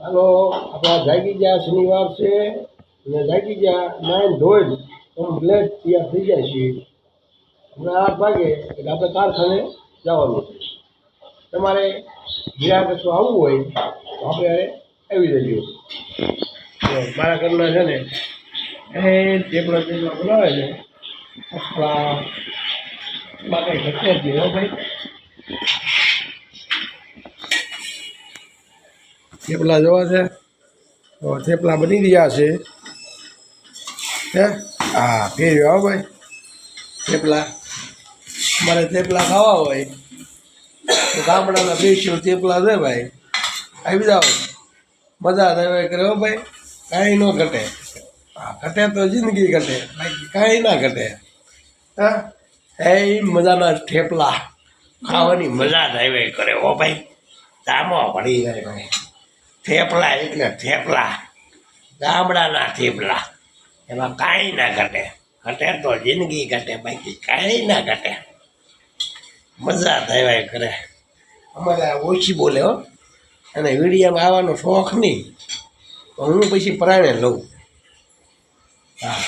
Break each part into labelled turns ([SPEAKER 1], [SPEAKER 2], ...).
[SPEAKER 1] હાલો, આપણા જાગી ગયા શનિવાર છે અને જાગી ગયા નાઈન ધોઈ કમ્પ્લેટ તૈયાર થઈ જાય છે. હમણાં આઠ વાગે એટલે આપણે કારખાને જવાનું છે. તમારે જ્યાં કશું આવવું હોય તો આપણે હારે આવી જજો. મારા ઘરના છે ને, એ ટેબલા ટેબલા બનાવે છે આપણા બાકી ઘટે ભાઈ થેપલા જોવા છે. તો થેપલા બની ગયા છે. હે? હા ફેરવ્યો હો ભાઈ. થેપલા. મારે થેપલા ખાવા હોય. તો ગામડાના બેસ્યો થેપલા છે ભાઈ. આવી જાઓ. મજા થાય કરે હો ભાઈ. કાંઈ ન ઘટે. હા, ઘટે તો જિંદગી ઘટે. બાકી કાંઈ ના ઘટે. હા? એ મજાના થેપલા. ખાવાની મજા થાય કરે હો ભાઈ. દામો પડી જાય ભાઈ. થેપલા એટલે થેપલા. ગામડાના થેપલા. એમાં કાંઈ ના ઘટે. ઘટે તો જિંદગી ઘટે, બાકી કાંઈ ના ઘટે. મજા થાય કરે. અમારે ઓછી બોલે હો. અને વિડીયામાં આવવાનો શોખ નહીં. તો હું પછી પ્રાણે લઉં. હા.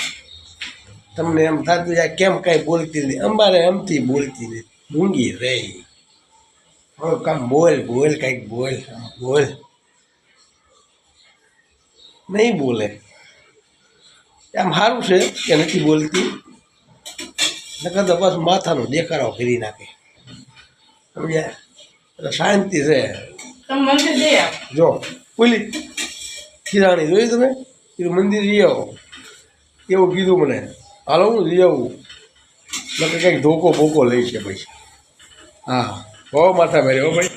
[SPEAKER 1] તમને એમ થતું જાય, કેમ કાંઈ બોલતી નહીં અમારે એમથી બોલતી નહીં મૂંગી રહી. કામ બોલ બોલ, કંઈક બોલ બોલ. નહીં બોલે. એમ સારું છે કે નથી બોલતી. નકર તો બસ માથાનો દેખાડો કરી નાખે. સમજ્યા? એટલે શાંતિ છે. જો બોલી ખીરાણી જોઈ તમે? કીધું મંદિર જઈ આવો. એવું કીધું મને. હાલો હું જઈ આવું. નકર કંઈક ધોકો ભોકો લઈ છે પછી હા હો માથા મેરે હો ભાઈ.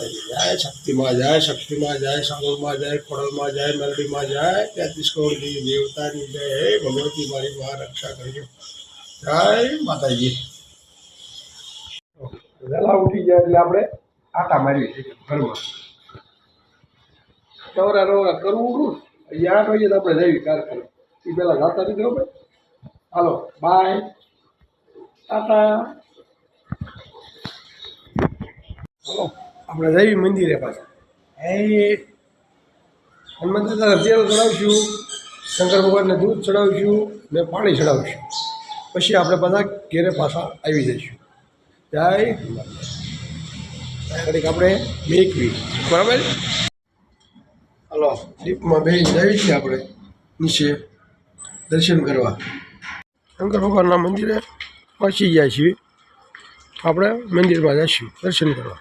[SPEAKER 1] માતાજી જાય, શક્તિમાં જાય શક્તિમાં જાય સાગરમાં જાય ખોડલમાં જાય, મેલડીમાં જાય, તેત્રીસ કરોડની દેવતાની જય હે, ભગવતી મારી માં રક્ષા કરજો. જય માતાજી. વહેલા ઉઠી જાય એટલે આપણે આટા મારી ઘરમાં. નવરા નવરા કરવું અહીંયા આઠ વાગે આપણે જઈએ કારખાને એ પહેલાં જાતા નથી ખબર? હાલો, બાય. ટાટા હાલો. આપણે જઈએ મંદિરે પાછા. એ હનુમાન દાદાને તેલ ચડાવશું, શંકર ભગવાનને દૂધ ચડાવશું, ને પાણી ચડાવશું. પછી આપણે બધા ઘેરે પાછા આવી જઈશું. જય ઘડીક આપણે મેકવી. બરાબર? હલો, દીપમાં બે જઈએ છીએ આપણે નીચે દર્શન કરવા. શંકર ભગવાનના મંદિરે પહોંચી ગયા છીએ. આપણે મંદિરમાં જઈશું, દર્શન કરવા.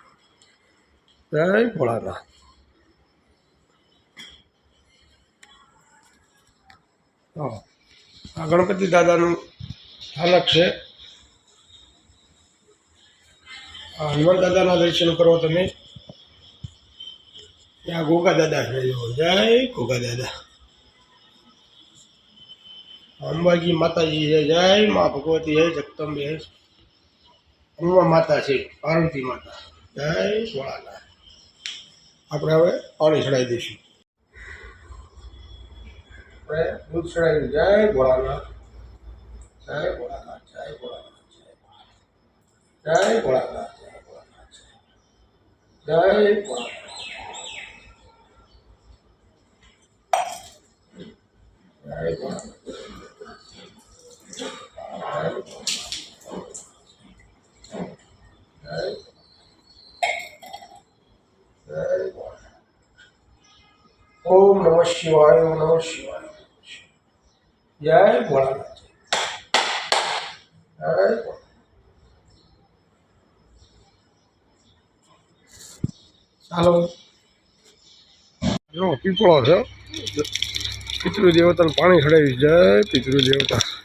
[SPEAKER 1] જય ભોળાનાથ આ ગણપતિ દાદાનું સ્થાનક છે આ હનુમાન દાદાના દર્શન કરો તમે ત્યાં ગોગા દાદા છે જય ગોગા દાદા અંબાજી માતાજી છે જય મા ભગવતી છે જગદંબે હનુમાન માતા છે પાર્વતી માતા જય ભોળાનાથ આપણે હવે પાણી ચડાવી દઈશું. આપણે દૂધ ચડાવ્યું જય ભોળાનાથ. જય ભોળાનાથ જય ભોળાનાથ જય ભોળાનાથ. જય ભોળાનાથ જય ભોળાનાથ, જય ભોળાનાથ જય જય ભોળાનાથ ઓમ નમઃ શિવાય, નમઃ શિવાય જય ભોળાનાથ. ચાલો જો, પીપળો છે. પિતૃ દેવતાને પાણી ચડાવી જય પિતૃ દેવતા.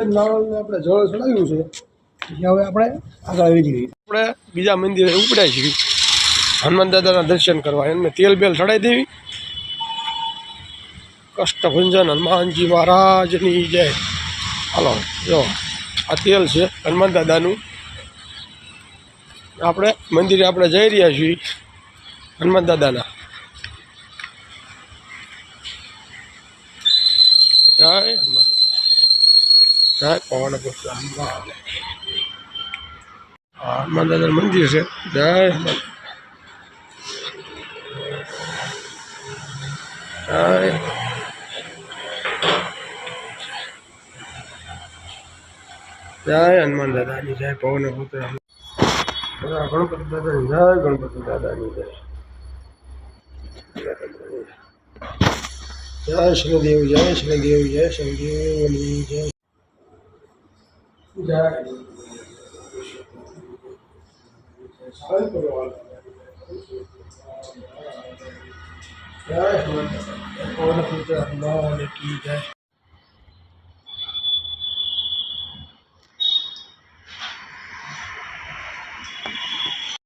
[SPEAKER 1] આપણે જળ ચડાવ્યું છે. હવે આપણે આગળ આવી જઈએ. આપણે બીજા મંદિરે ઉપડ્યા છીએ હનુમાન દાદાના દર્શન કરવા એમને તેલ બેલ ચડાવી દેવી. કષ્ટભંજન હનુમાનજી મહારાજની જય. હાલો, જો, આ તેલ છે હનુમાન દાદાનું. આપણે મંદિરે આપણે જઈ રહ્યા છીએ હનુમાન દાદાના. જય હનુમાન. જય પવન દાદાનું મંદિર છે. જય હનુમાન જય. જય હનુમાન દાદાની જય, પવન પુત્ર ગણપતિ દાદાની જય, ગણપતિ દાદાની જય. જય શનિદેવ જય શનિદેવ જય શનિદેવની જય.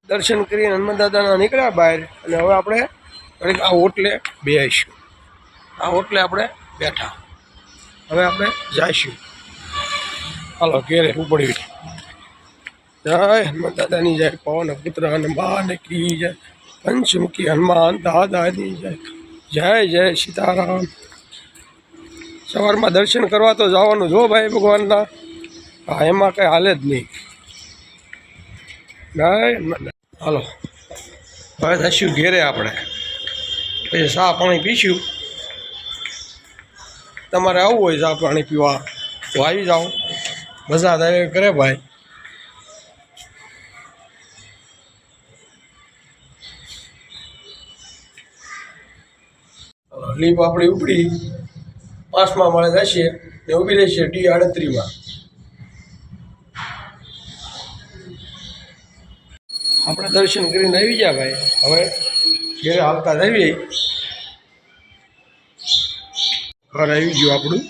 [SPEAKER 1] દર્શન કરીને હનુમાન દાદાના નીકળ્યા બહાર અને હવે આપણે આ હોટલે બેસીશું. આ હોટલે આપણે બેઠા. હવે આપણે જઈશું. હાલો, ઘેરે ઉપડી જય હનુમાન દાદાની જય, પવન પુત્ર હનુમાન કી જય, પંચમુખી હનુમાન દાદાની જય જય જય સીતારામ. સવારમાં દર્શન કરવા તો જવાનું જો ભાઈ ભગવાનના, હા, એમાં કંઈ હાલે જ નહીં. જય હાલો, હવે થશું ઘેરે આપણે. પછી સા પાણી પીશું. તમારે આવવું હોય સા પાણી પીવા, તો આવી જાઓ. મજા થાય કરે ભાઈ? લીપ આપણી ઉપડી, પાંચમા માળે જશે ને ઊભી રહેશે ડી આડત્રીમાં આપણે દર્શન કરીને આવી ગયા ભાઈ. હવે ઘેરે હાલતા જઈએ ઘર આવી ગયું આપણું.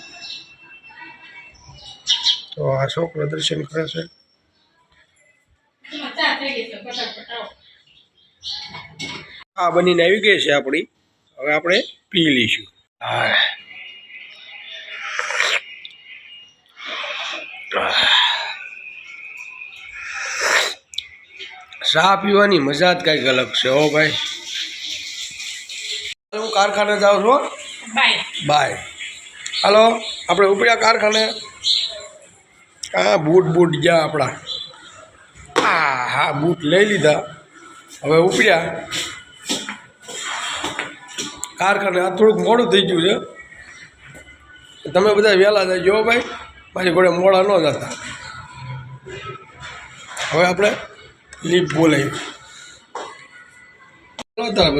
[SPEAKER 1] તો આ છોકરો પ્રદર્શન કરે છે આ બનીને આવી ગઈ છે આપણી. હવે આપણે પી લઈશું. હા. ચા પીવાની મજા જ કંઈક અલગ છે હો ભાઈ. હું કારખાને જાઉં છું
[SPEAKER 2] બાય.
[SPEAKER 1] બાય. હાલો આપણે ઉપડ્યા કારખાને. હા બૂટ બૂટ ગયા આપણા. હા હા, બૂટ લઈ લીધા. હવે ઉપડ્યા. કારખાને આ થોડુંક મોડું થઈ ગયું છે. તમે બધા વહેલા જાય જો ભાઈ, મારી ઘોડે મોડા ન જતા. હવે આપણે લીપ બોલાવી.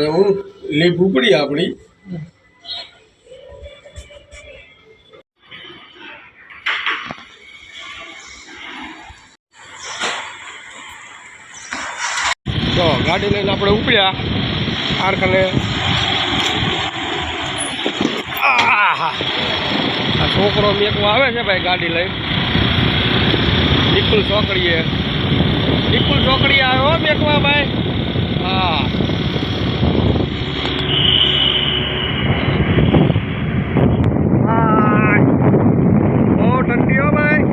[SPEAKER 1] હું લીપ ઉપડી આપણી. તો ગાડી લઈને આપણે ઉપડ્યા. કારખાને. આ છોકરો મેકવા આવે છે ભાઈ ગાડી લઈ નિકુલ ચોકડીએ. નિકુલ ચોકડીએ આવ્યો મેકવા ભાઈ? હા હાય. બહુ ઠંડી હો ભાઈ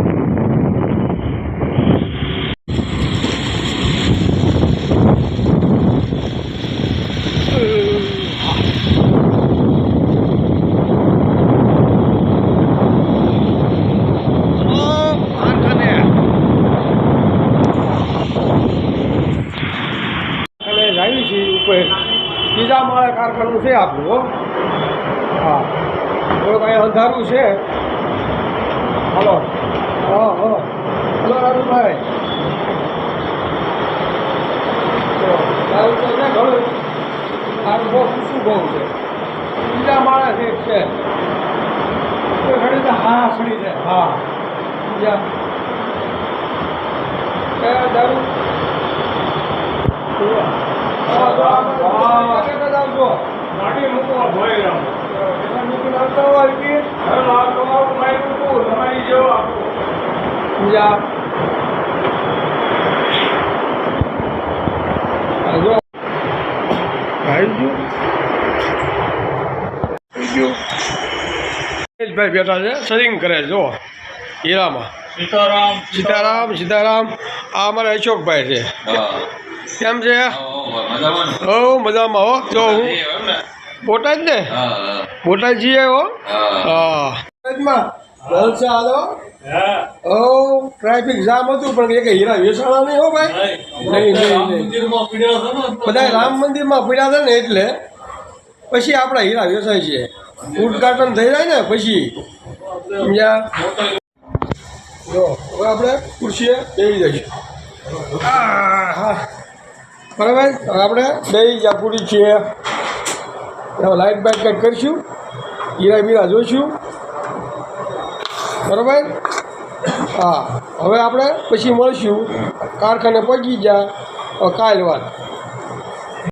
[SPEAKER 1] અને લાવી છે ઉપર ત્રીજા માળે છે આપણું, હો. થોડુંક અહીંયા અંધારું છે. હલો. હા હા. હલો, રાજુભાઈ. દારૂ તો છે ઘણું સારું બહુ ખુશું છે. બીજા માણસ એક છે. ઘણી હા સડી છે. હા. બીજા. દારૂ
[SPEAKER 3] માટી મૂકવા ભોય રામ હેલો આ તમારું માઇક મૂકું તમારી જેવો આપું
[SPEAKER 1] ભાઈ બેઠા છે સરિંગ કરે જો હીરામાં
[SPEAKER 3] સીતારામ
[SPEAKER 1] સીતારામ. સીતારામ આ અમારા અશોકભાઈ છે. કેમ છે? હો મજામાં હો. જો હું? બોટાદ ને? બોટાદ જઈએ હો?
[SPEAKER 4] હા.
[SPEAKER 1] જલસા હાલો ઓ ટ્રાફિક જામ હતું પણ એક હીરા વેસાણા નહીં હો ભાઈ? નહીં. નહીં બધા રામ મંદિરમાં પડ્યા હતા ને એટલે પછી આપણા હીરા વેસાય છે. ઉદઘાટન થઈ જાય ને પછી. સમજ્યા? જો હવે આપણે ખુરશીએ બેસી જઈશું. હા. બરાબર? આપણે બેસી જ્યાં પૂરી છીએ. હવે લાઇટ બાઇટ કંઈક કરીશું. હીરા બીરા જોઈશું. બરાબર? હા, હવે આપણે પછી મળીશું. કારખાને પહોંચી ગયા. કાલ વાત.